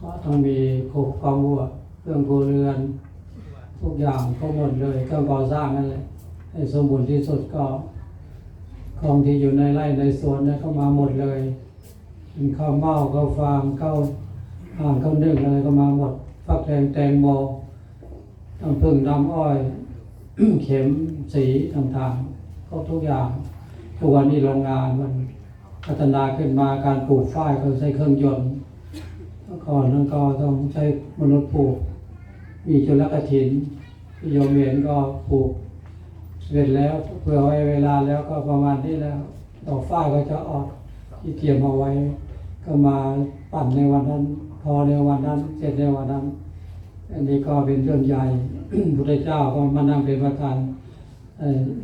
ก็ต้องมีโคกความวัวเครื่องครัวเรือน ทุกอย่างก็หมดเลยเครื่องก่อสร้างนั่นแหละให้สมบูรณ์ที่สุดก็ของที่อยู่ในไร่ในสวนเนี่ยก็มาหมดเลยเป็นข้าวเม่าข้าวฟางข้าวห่างข้าวนึ่งอะไรก็มาหมดฟักแตงแตงโมน้ำผึ้งน้ำอ้อย เข็มสีต่างๆก็ทุกอย่างทุกวันนี้โรงงานมันพัฒนาขึ้นมาการปลูกฝ้ายก็ใช้เครื่องยนต์ ก่อนนั้นก็ต้องใช้มนุษย์ปลูก มีจุลกถินโยมเห็นก็ปลูกเสร็จแล้วเพื่อไว้เวลาแล้วก็ประมาณนี้แล้วดอกฝ้ายก็จะออกที่เตรียมเอาไว้ ก็มาปั่นในวันนั้น พอในวันนั้น เสร็จในวันนั้น อันนี้ก็เป็นเรื่องใหญ่พุทธเจ้าก็มานั่งเป็นประธาน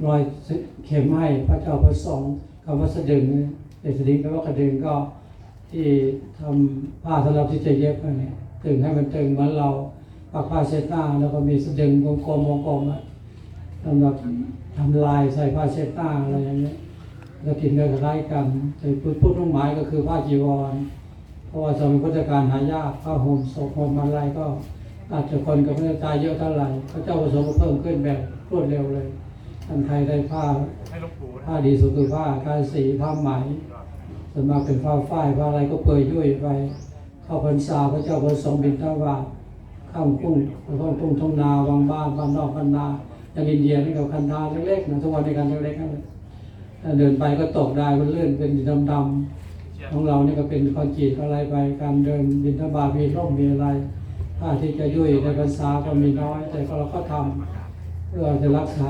รอยเข็มให้พระเจ้าพระสงฆ์คำว่าสะดึงเอสดึงแปลว่ากระดึงก็ ที่ทำผ้าสำหรับที่จะเย็บอันนี้ตึงให้มันตึงเหมือนเราปักผ้าเช็ดหน้าแล้วก็มีสะดึงกลมวงกลมอะสำหรับทำลายใส่ผ้าเช็ดหน้าอะไรอย่างเงี้ยแล้วกินก็คล้ายกันแต่พูดพูดตรงหมายก็คือผ้าจีวรเพราะว่าสมัยพุทธกาลหายากผ้าห่มศพห่มอะไรก็อาจจะคนก็ไม่ได้ตายเยอะเท่าไหร่พระเจ้าประสงค์เพิ่มขึ้นแบบรวดเร็วเลยท่านใครได้ผ้าผ้าดีสุดคือผ้าการสีผ้าไหม ส่วนมากเป็นผ้าฝ้ายผ้าอะไรก็เปื่อยยุ่ยไป เข้าพรรษาพระเจ้าประสงค์บินทบาทข้ามกุ้งแล้วก็กุ้งทุ่งนาบางบ้านบ้านนอกบ้านนาอย่างอินเดียนี่ก็คันนาเล็กๆนะทุกวันในการเล็กๆนั่นแหละเดินไปก็ตกได้มันเลื่อนเป็นดำๆของเรานี่ก็เป็นคอนกรีตอะไรไป การเดินบินทบาทมีร่มมีอะไรถ้าที่จะยุ่ยในภาษาก็มีน้อย แต่ก็เราก็ทำเพื่อจะรักษา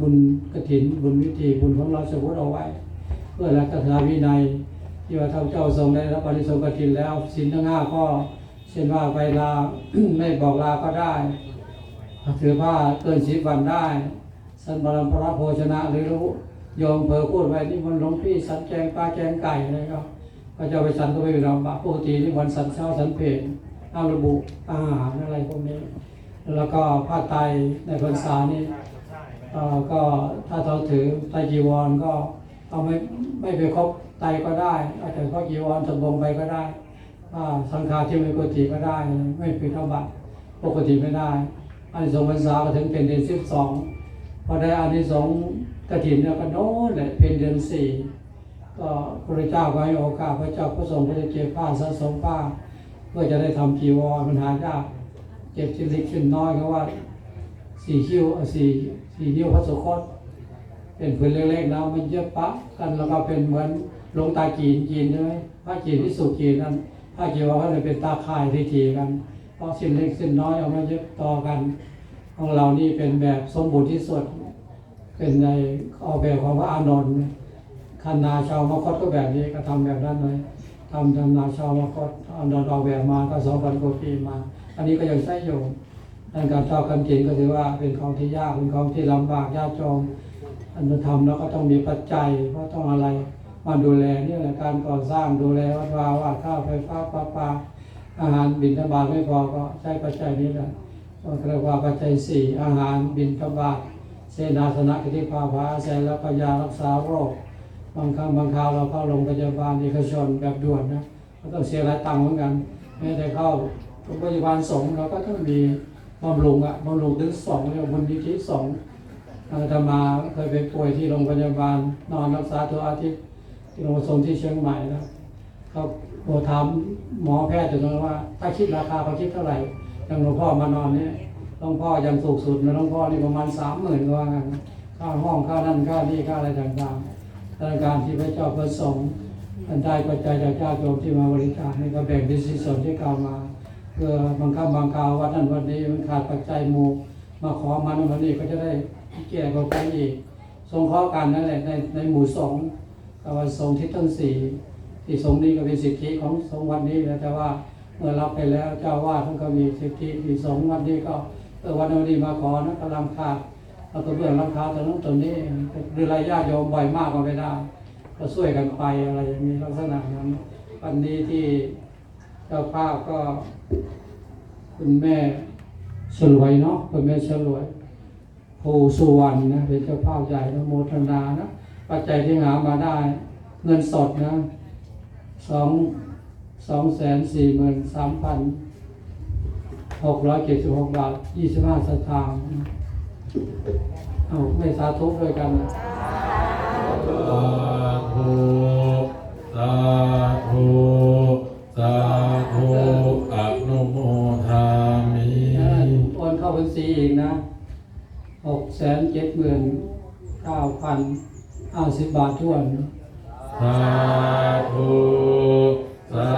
บุญกฐินบุญวิธีบุญของเราสมมติเอาไว้ เพื่อรักษาวินัย ที่ว่าท่านเจ้าทรงได้รับปฏิสงฆ์กฐินแล้วศีลทั้งห้าก็เช่นว่าไปลา ไม่บอกลาก็ได้ถือผ้าเกินสิบวันได้ สันบรมพระโภชนะหรือรู้โยมเพอพูดไว้นี่มันหลวงพี่สันแกงปลาแกงไก่อะไรก็พระเจ้าไปสันก็ไป็นลำบากปกตินี่วันสันเช้าสันเพลห้าระบุอาหารอะไรพวกนี้ แล้วก็ผ้าไตในพรรษานี่ก็ถ้าเราถือไตจีวรก็ เอาไม่ไม่ไปครบไตก็ได้อาจจะครบจีวรสบงไปก็ได้ผ้าสังฆาที่ไม่ปกติก็ได้ ไม่ผิดธบัตปกติไม่ได้อันสงพรรษาก็ถึงเป็นเดือนสิบสองพอได้อันนี้สงส์กฐินเนี่ยก็โน้นเลยเป็นเดือนสี่ก็พระเจ้าก็ให้โอกาสพระเจ้าพระสงฆ์ก็จะเก็บผ้าสะสมผ้าเพื่อจะได้ทำจีวรมันหายากเก็บชิ้นเล็กชิ้นน้อยเขาว่าสี่คิ้วสี่สี่นิ้วพระสุคต เป็นผืนเล็กๆนะมันเยอะปะกันแล้วก็เป็นเหมือนลงตาจีนจีนใช่ไหมผ้าจีนที่สุดจีนนั้นผ้าจีนวรเขาเลยเป็นตาข่ายที่จีกันเพราะชิ้นเล็กชิ้นน้อยเอามาเยอะต่อกัน ของเรานี่เป็นแบบสมบูรณ์ที่สุด เป็นในออกแบบของพระอานนท์คันนาชาวมคตก็แบบนี้ก็ทำแบบนั้นเลยทำทำนาชาวมคตอันดอนออกแบบมาก็สองพันกว่าปีมา อันนี้ก็ยังใช้อยู่ดังการทอดคำกินก็ถือว่าเป็นของที่ยากเป็นของที่ลำบากยากจน อันทำแล้วก็ต้องมีปัจจัยเพราะต้องอะไรมาดูแลนี่แหละการก่อสร้างดูแลวัดวาวัดข้าวไฟฟ้าประปลาอาหารบินทบาทไม่พอก็ใช้ปัจจัยนี้แหละก็เรียกว่าปัจจัยสี่อาหารบินทบาทเสนาสนะกิติภาภาอาศัยและปัญญารักษาโรคบางครั้งบางคราวเราเข้าโรงพยาบาลเอกชนแบบด่วนนะก็ต้องเสียหลายตังค์เหมือนกันไม่ได้เข้าโรงพยาบาลสงฆ์เราก็ต้องมีบำรุงอะบำรุงถึงสองเรียกว่าบุญนิธิสอง อาตมาเคยไปป่วยที่โรงพยาบาล นอนรักษาตัวอาทิตย์ที่โรงพยาบาลที่เชียงใหม่นะเขาโทรถามหมอแพทย์จนว่า ถ้าคิดราคาเขาคิดเท่าไหร่อย่างหลวงพ่อมานอนเนี่ยหลวงพ่อยังสูงสุดนะหลวงพ่อนี่ประมาณสามหมื่นกว่ากันค่าห้องค่านั่นค่านี่ค่าอะไรต่างๆราการที่พระเจ้าประสงค์ท่านได้ปัจจัยจากญาติโยมที่มาบริจาคให้ก็แบ่งเป็นสิส่วนที่กล่าวมาเพื่อบางครั้งบางคราววัดนั้นวันนี้มันขาดปัจจัยหมู่มาขอมันวันนี้ก็จะได้ แก้ก็ไปอีกสงเคราะห์กันนั่นแหละในในหมู่สงฆ์กับวันสงที่ทั้งสี่ที่สงนี้ก็เป็นสิทธิของสงวันนี้นะแต่ว่าเมื่อรับไปแล้วเจ้าวาดท่านก็มีสิทธิที่สงวันนี้ก็เออวันนี้มาขอนะกำลังขาดแล้วก็เบื้องราคาตรงนั้นตรงนี้หรือรายญาติโยมบ่อยมากก็ไม่ได้ก็ช่วยกันไปอะไรอย่างนี้ลักษณะนั้นวันนี้ที่เจ้าภาพก็ คุณแม่ฉลวยเนาะคุณแม่ฉลวย ภูสุวรรณนะเป็นเจ้าภาพใหญ่นะโมทนานะ ปัจจัยที่หามาได้ เงินสดนะสองสองแสนสี่หมื่นสามพันหกร้อยเจ็ดสิบหกบาทยี่สิบห้าสตางค์เอาไม่สาธุด้วยกันสาธุสาธุสา หกแสนเจ็ดหมื่นเก้าพันห้าสิบบาททวนสาธุสา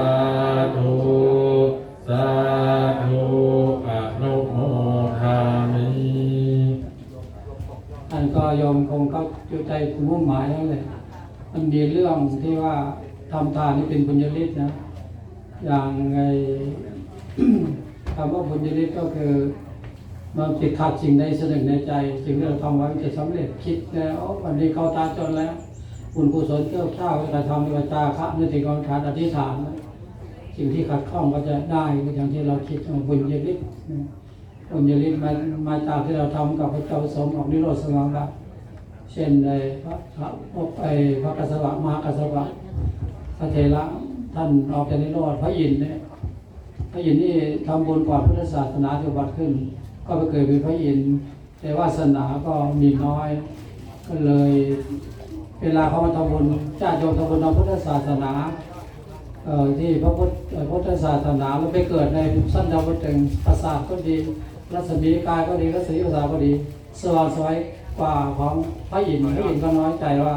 ธุสาธุอนุโมทามิอันก็ยอมคงเข้าจุใจมุ่งหมายแล้วเลยมันมีเรื่องที่ว่าทำทานนี่เป็นบุญญาฤทธิ์นะ อย่างไงคำว่าบุญญาฤทธิ์ก็คือ มันติดขัดสิ่งใดสิ่งหนึ่งในใจสิ่งที่เราทำไว้มันจะสำเร็จคิดแล้ววันนี้เขาตาจนแล้วบุญกุศลเกี่ยวข้าวกระทำวาจาคะนึกถึงกองฐานอธิษฐานสิ่งที่ขัดข้องก็จะได้อย่างที่เราคิดว่าบุญญาฤทธิ์นะบุญญาฤทธิ์มามาจากที่เราทำกับพระเจ้าสมออกนิโรธสมาบัติเช่นในพระพระไอพระกัสสปะมหากัสสปะพระเทระท่านออกจากนิโรธพระอินทร์เนี่ยพระอินทร์นี่ทำบุญก่อนพุทธศาสนาจะบัติขึ้น ก็ไปเกิดเป็นพระอินทร์แต่วาสนาก็มีน้อย ก็เลย เวลาเขามาทำบุญญาติโยมทำบุญทางพุทธศาสนาที่พระพุทธพุทธศาสนาแล้วไปเกิดในสั้นดาวดึงปราสาทก็ดี รัศมีกายก็ดีรัศมีภาษาก็ดีสว่างสวยกว่าของพระอินทร์พระอินทร์ก็น้อยใจว่า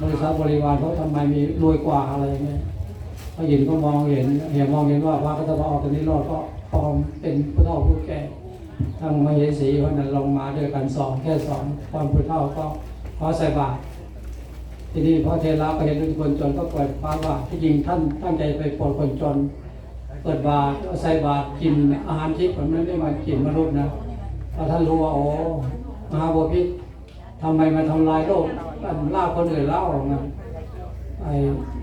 บริษัทบริวารเขาทำไมมีรวยกว่าอะไรเงี้ยพระอินทร์ก็มองเห็นเห็นมองเห็นว่าพระก็จะมาออกตรงนี้รอดก็พร้อมเป็นผู้เฒ่าผู้แก่ ทั้งมเหสีวันนั้นลงมาด้วยกันสองแค่สองตอนผู้เฒ่าก็ขอใส่บาตรทีนี้พระเทระก็เห็นเป็นคนจนก็เปิดฟ้าว่าที่จริงท่านตั้งใจไปโปรดคนจนเปิดบาตรใส่บาตรกินอาหารทิพย์มันไม่ได้มากินมนุษย์นะพอท่านรู้ว่าโอ้มหาบพิตรทำไมมาทำลายโลกล่าคนอื่นเล่าออกมาไอ้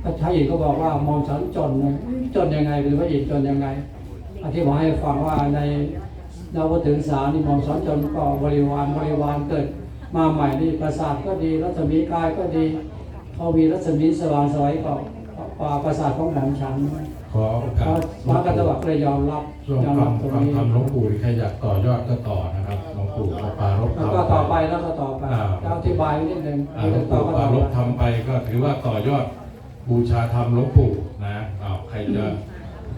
พระชายอินก็บอกว่ามองฉันจนนะจนยังไงหรือพระอินจนยังไงอธิบายให้ฟังว่าใน ดาวถึงสานี่มองฉันจนก็บริวารบริวารเกิด มาใหม่นี่ประสาทก็ดีรัศมีกายก็ดีเขามีรัศมีสว่างสวยก็กว่าประสาทของหม่อมฉันขอโอพการะสพระกัตถวักเลยยอมรับช่วงยอมฟัรังบตรงฟังนี้ธรรมหลวงปู่ใครอยากต่อยอดก็ต่อนะครับหลวงปู่ก็ปรารบแล้วทำก็ต่อไปแล้วก็ต่อไปอ่าจะอธิบายไว้นิดนึงอ่าหลวงต่อปู่ก็ปต่ราอรบไปทำไปก็ถือว่าต่อยอดบูชาธรรมหลวงปู่นะอ้าวใครจะ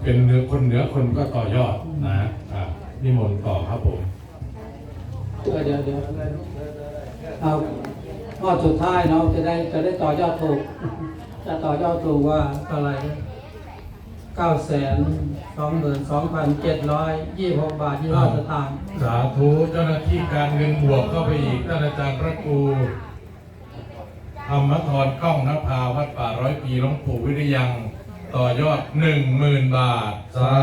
เป็นเนื้อคนเหนือคนก็ต่อยอดนะอ่า นิมนต์ต่อครับผมเดี๋ยวเดี๋ยวเดี๋ยวเอาข้อสุดท้ายเนาะจะได้จะได้ต่อยอดถูก จะต่อยอดถูกว่าอะไรเก้าแสนสองหมื่นสองพันเจ็ดร้อยยี่หกบาทยี่ห้าสตางค์สาธุเจ้าหน้าที่การเงินบวกเข้าไปอีกท่านอาจารย์พระครูธรรมทรกล้องนภาวัดป่าร้อยปีหลวงปู่วิริยัง ต่อยอดหนึ่งหมื่นบาท สา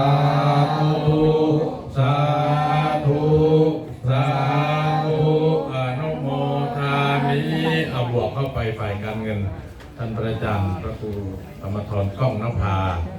านประอาจารย์พระครูธรรมทรกล้องนภาอ่า